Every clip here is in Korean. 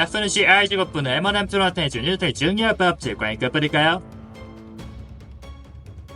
앞서는 CI 직업분은 M1M2 나타내준 뉴턴의 중요한 법칙과 인급 버릴까요?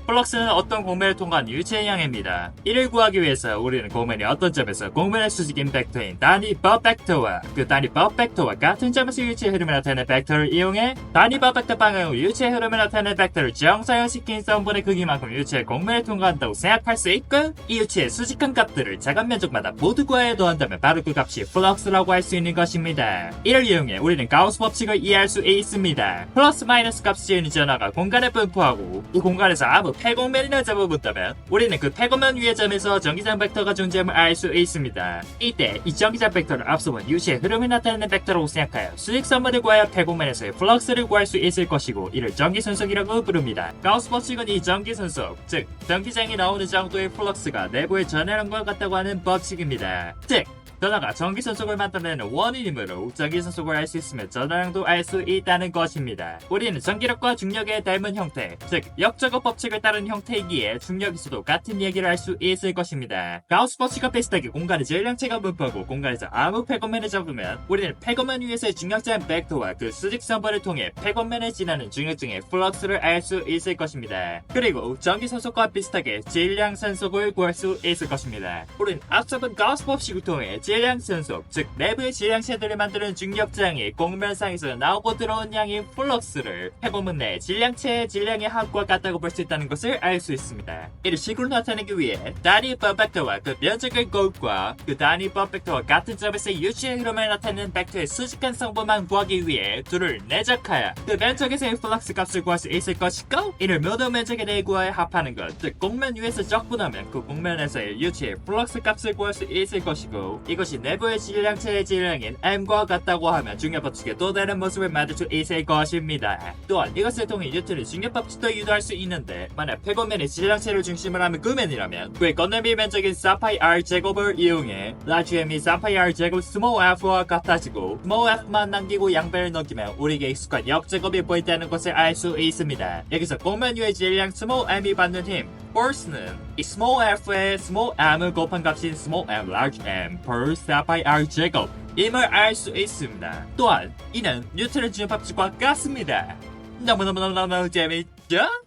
플럭스는 어떤 공면을 통과한 유체의 양입니다. 이를 구하기 위해서 우리는 공면이 어떤 점에서 공면의 수직인 벡터인 단위 법 벡터와 그 단위 법 벡터와 같은 점에서 유체의 흐름을 나타내는 벡터를 이용해 단위 법 벡터 방향으로 유체의 흐름을 나타내는 벡터를 정사형시킨 썸분의 크기만큼 유체의 공면을 통과한다고 생각할 수 있고 이 유체의 수직한 값들을 작은 면적마다 모두 구하에 더한다면 바로 그 값이 플럭스라고 할 수 있는 것입니다. 이를 이용해 우리는 가우스 법칙을 이해할 수 있습니다. 플러스 마이너스 값을 지으는 전화가 공간에 분포하고 이 공간에서 아무 폐공면이나 잡아본다면 우리는 그 폐공면 위의 점에서 전기장 벡터가 존재함을 알 수 있습니다. 이때 이 전기장 벡터를 앞서 본 유시의 흐름이 나타내는 벡터라고 생각하여 수직선분을 구하여 폐공면에서의 플럭스를 구할 수 있을 것이고 이를 전기순속이라고 부릅니다. 가우스 법칙은 이 전기순속, 즉 전기장이 나오는 정도의 플럭스가 내부의 전해량과 같다고 하는 법칙입니다. 즉 전화가 전기선속을 만들어내는 원인이므로 전기선속을 알 수 있으며 전화량도 알 수 있다는 것입니다. 우리는 전기력과 중력의 닮은 형태, 즉 역적업 법칙을 따른 형태이기에 중력에서도 같은 얘기를 할 수 있을 것입니다. 가우스 법칙과 비슷하게 공간의 질량체가 분포하고 공간에서 아무 폐건면을 잡으면 우리는 폐건면 위에서의 중력자인 벡터와 그 수직선벌을 통해 폐건면을 지나는 중력중의 플럭스를 알 수 있을 것입니다. 그리고 전기선속과 비슷하게 질량선속을 구할 수 있을 것입니다. 우리는 앞서 본 가우스 법칙을 통해 질 량선속, 즉 내부의 질량 체들을 만드는 중력장이 공면상에서 나오고 들어온 양인 플럭스를 해보면 내 질량체의 질량의 합과 같다고 볼 수 있다는 것을 알 수 있습니다. 이를 식으로 나타내기 위해 단위 법벡터와 그 면적의 곱과 그 단위 법벡터와 같은 점에서 유치의 흐름을 나타내는 벡터의 수직한 성분만 구하기 위해 둘을 내적하여 그 면적에서의 플럭스 값을 구할 수 있을 것이고 이를 모든 면적에 대해 구하여 합하는 것, 즉 공면 위에서 적분하면 그 공면에서의 유치의 플럭스 값을 구할 수 있을 것이고 이것 이 내부의 질량체의 질량인 m과 같다고 하면 중력법칙의 또 다른 모습을 만들 수 있을 것입니다. 또한 이것을 통해 뉴턴의 중력법칙도 유도할 수 있는데 만약 폐고면의 질량체를 중심으로 하면 그면이라면 그의 건널비 면적인 4파이 r 제곱을 이용해 라지 m이 4파이 r 제곱 스몰 f와 같아지고 스몰 f만 남기고 양배를 넘기면 우리에게 익숙한 역제곱이 보인다는 것을 알 수 있습니다. 여기서 위의 질량 스몰 m이 받는 힘 force는 이 small f의 small m을 곱한 값인 small m large m per 4파이 r 제곱 임을 알 수 있습니다. 또한 이는 뉴턴의 중력법칙과 같습니다. 너무너무너무너무 재밌죠?